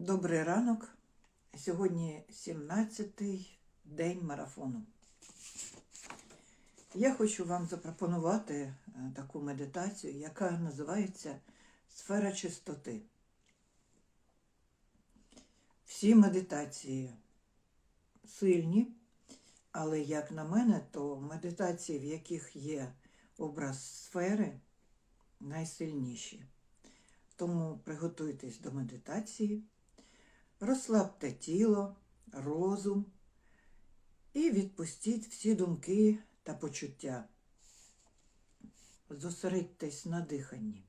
Добрий ранок. Сьогодні 17-й день марафону. Я хочу вам запропонувати е, таку медитацію, яка називається Сфера чистоти. Всі медитації сильні, але, як на мене, то медитації, в яких є образ сфери, найсильніші. Тому приготуйтесь до медитації, розслабте тіло, розум і відпустіть всі думки та почуття. Зосередьтесь на диханні.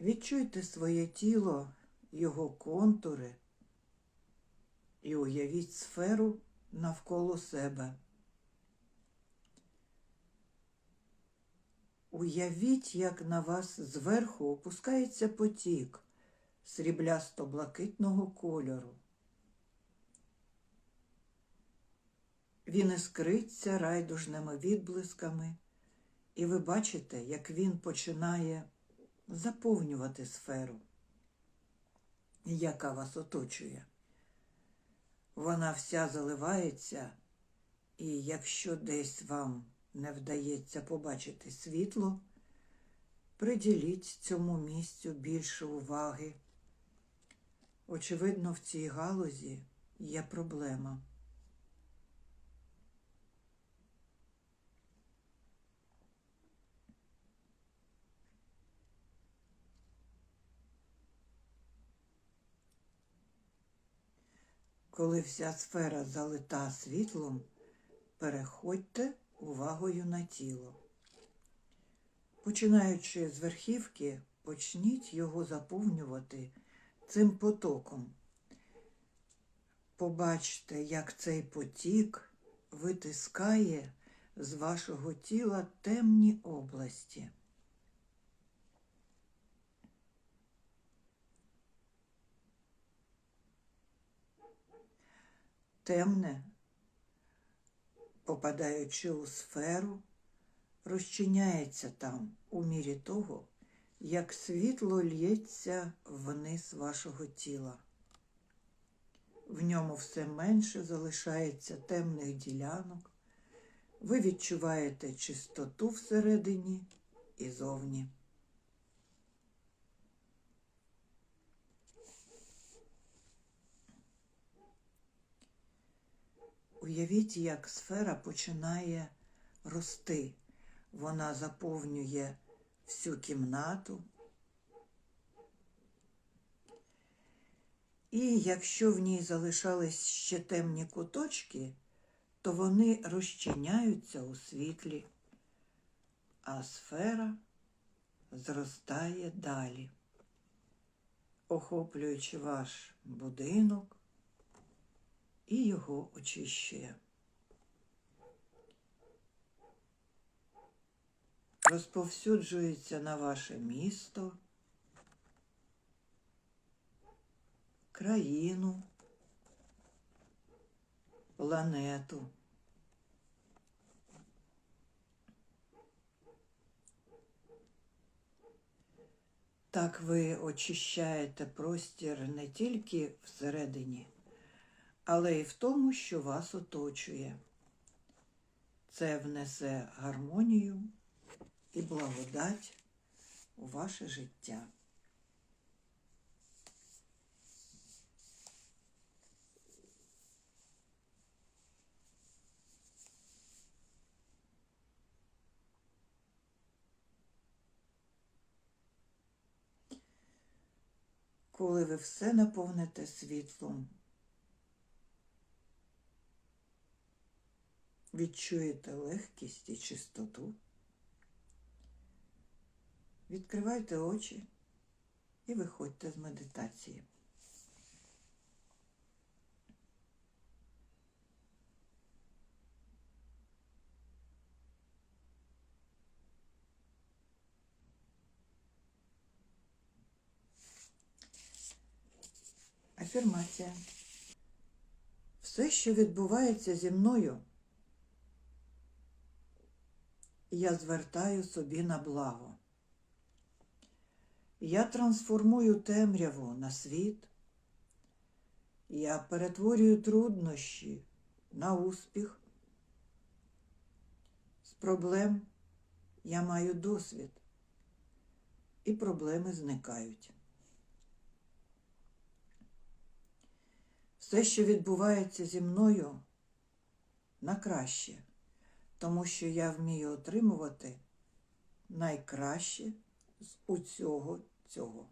Відчуйте своє тіло, його контури і уявіть сферу навколо себе. Уявіть, як на вас зверху опускається потік сріблясто-блакитного кольору. Він іскриться райдужними відблисками, і ви бачите, як він починає заповнювати сферу, яка вас оточує. Вона вся заливається, і якщо десь вам не вдається побачити світло, приділіть цьому місцю більше уваги. Очевидно, в цій галузі є проблема. Коли вся сфера залита світлом, переходьте увагою на тіло. Починаючи з верхівки, почніть його заповнювати цим потоком. Побачте, як цей потік витискає з вашого тіла темні області. Темне попадаючи у сферу, розчиняється там у мірі того, як світло лється вниз вашого тіла. В ньому все менше залишається темних ділянок, ви відчуваєте чистоту всередині і зовні. Уявіть, як сфера починає рости. Вона заповнює всю кімнату. І якщо в ній залишались ще темні куточки, то вони розчиняються у світлі, а сфера зростає далі, охоплюючи ваш будинок, і його очищує. Розповсюджується на ваше місто, країну, планету. Так ви очищаєте простір не тільки всередині, але й в тому, що вас оточує. Це внесе гармонію і благодать у ваше життя. Коли ви все наповните світлом, відчуєте легкість і чистоту, відкривайте очі і виходьте з медитації. Афірмація. Все, що відбувається зі мною, я звертаю собі на благо. Я трансформую темряву на світ. Я перетворюю труднощі на успіх. З проблем я маю досвід, і проблеми зникають. Все, що відбувається зі мною, на краще, тому що я вмію отримувати найкраще з усього цього.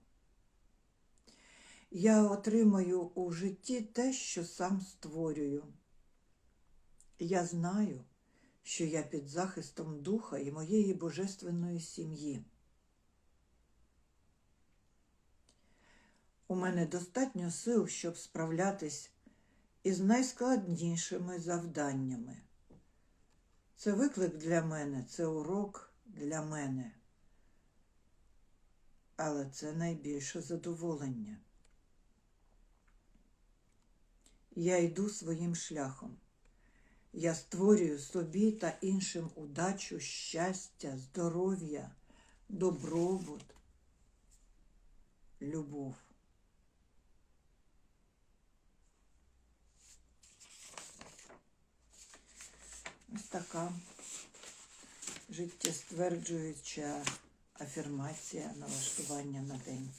Я отримаю у житті те, що сам створюю. Я знаю, що я під захистом духа і моєї божественної сім'ї. У мене достатньо сил, щоб справлятись із найскладнішими завданнями. Це виклик для мене, це урок для мене. Але це найбільше задоволення. Я йду своїм шляхом. Я створюю собі та іншим удачу, щастя, здоров'я, добробут, любов. Ось така життєстверджуюча афірмація налаштування на день.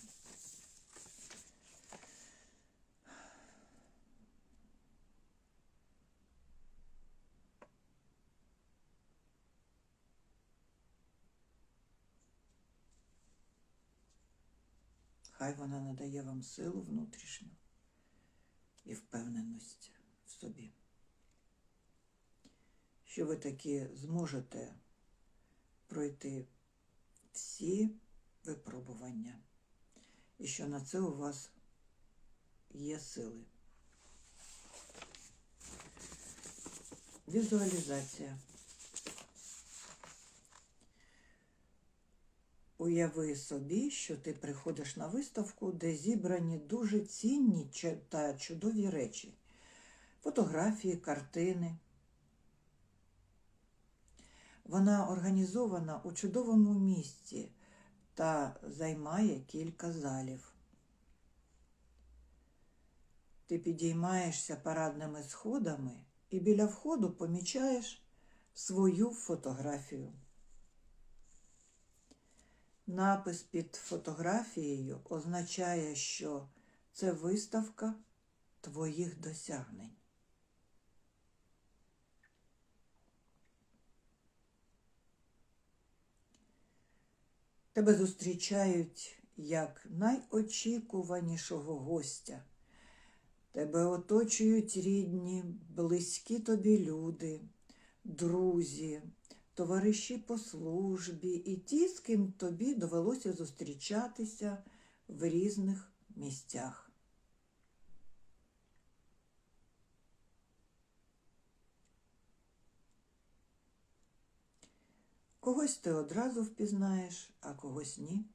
Хай вона надає вам силу внутрішню і впевненість в собі, що ви таки зможете пройти всі випробування, і що на це у вас є сили. Візуалізація. Уяви собі, що ти приходиш на виставку, де зібрані дуже цінні та чудові речі, фотографії, картини. Вона організована у чудовому місці та займає кілька залів. Ти підіймаєшся парадними сходами і біля входу помічаєш свою фотографію. Напис під фотографією означає, що це виставка твоїх досягнень. Тебе зустрічають як найочікуванішого гостя. Тебе оточують рідні, близькі тобі люди, друзі, товариші по службі і ті, з ким тобі довелося зустрічатися в різних місцях. Когось ти одразу впізнаєш, а когось ні.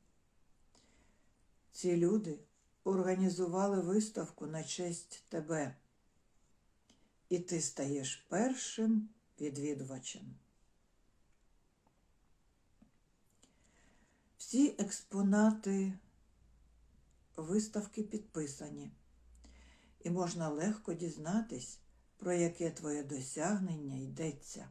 Ці люди організували виставку на честь тебе, і ти стаєш першим відвідувачем. Всі експонати виставки підписані, і можна легко дізнатись, про яке твоє досягнення йдеться.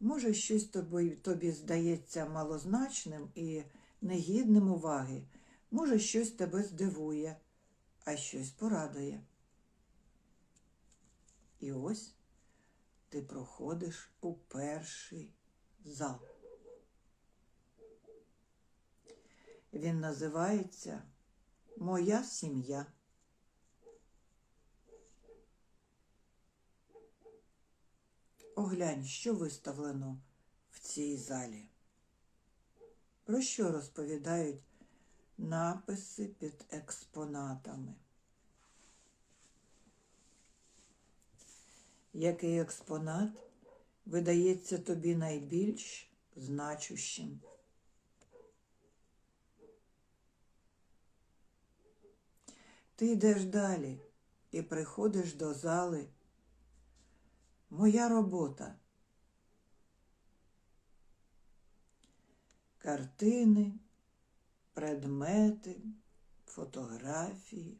Може, щось тобі, тобі здається малозначним і негідним уваги, може, щось тебе здивує, а щось порадує. І ось ти проходиш у перший зал. Він називається Моя сім'я. Оглянь, що виставлено в цій залі. Про що розповідають написи під експонатами? Який експонат видається тобі найбільш значущим? Ти йдеш далі і приходиш до зали. Моя робота. Картини, предмети, фотографії.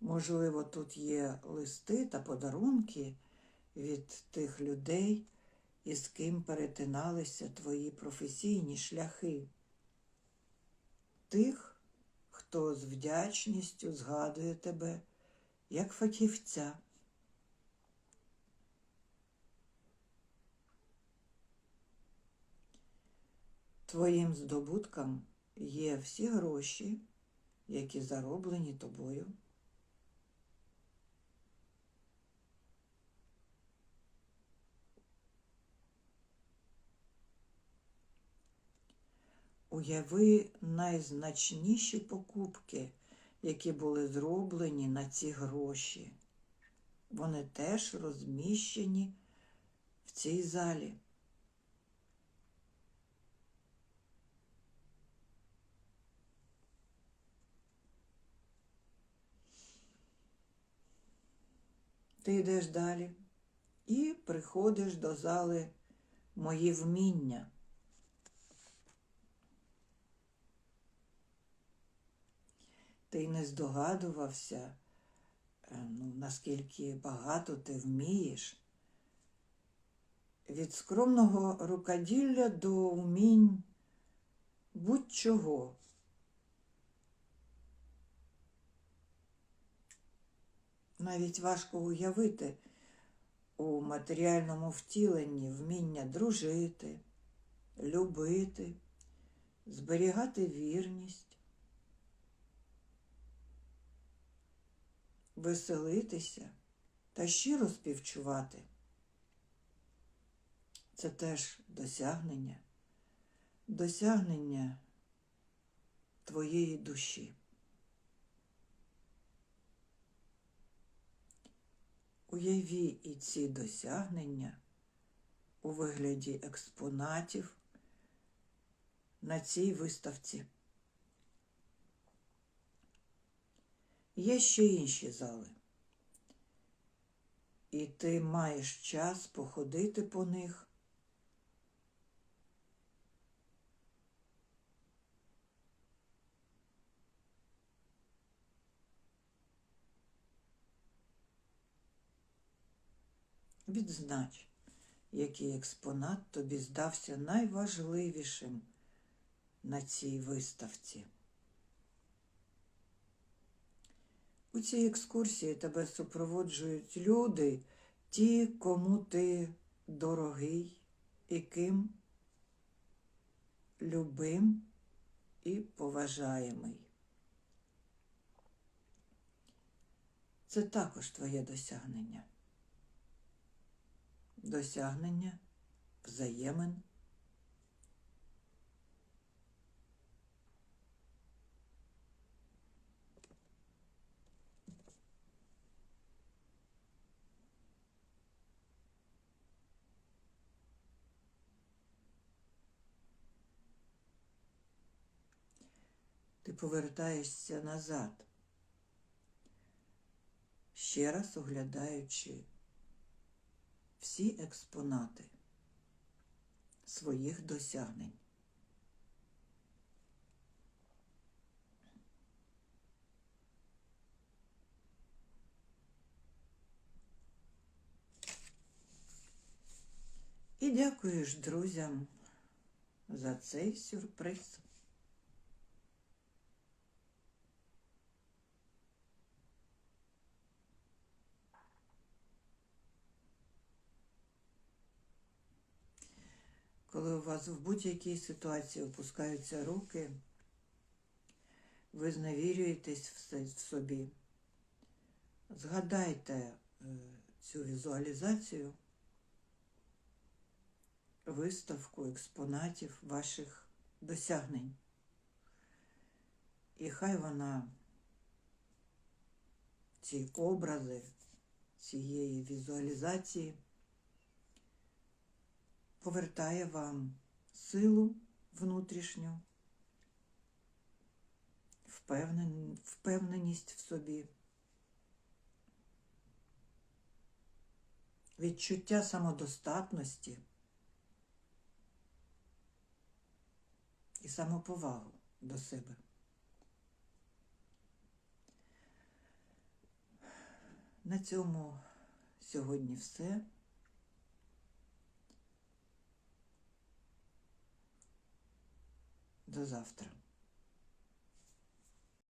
Можливо, тут є листи та подарунки від тих людей, із ким перетиналися твої професійні шляхи. Тих, хто з вдячністю згадує тебе як фахівця. Твоїм здобуткам є всі гроші, які зароблені тобою. Уяви найзначніші покупки, які були зроблені на ці гроші. Вони теж розміщені в цій залі. Ти йдеш далі і приходиш до зали мої вміння. Ти й не здогадувався, е, ну, наскільки багато ти вмієш. Від скромного рукоділля до вмінь будь-чого. Навіть важко уявити у матеріальному втіленні вміння дружити, любити, зберігати вірність, веселитися та щиро співчувати. Це теж досягнення, досягнення твоєї душі. Уяві і ці досягнення у вигляді експонатів на цій виставці. Є ще інші зали, і ти маєш час походити по них. Відзнач, який експонат тобі здався найважливішим на цій виставці. У цій екскурсії тебе супроводжують люди, ті, кому ти дорогий і ким любим і поважаємий. Це також твоє досягнення. Досягнення взаємин. Ти повертаєшся назад, ще раз оглядаючи всі експонати своїх досягнень. І дякуєш друзям за цей сюрприз. Коли у вас в будь-якій ситуації опускаються руки, ви зневірюєтесь в собі. Згадайте е, цю візуалізацію, виставку експонатів ваших досягнень. І хай вона, ці образи цієї візуалізації повертає вам силу внутрішню, впевненість в собі, відчуття самодостатності і самоповагу до себе. На цьому сьогодні все. До завтра.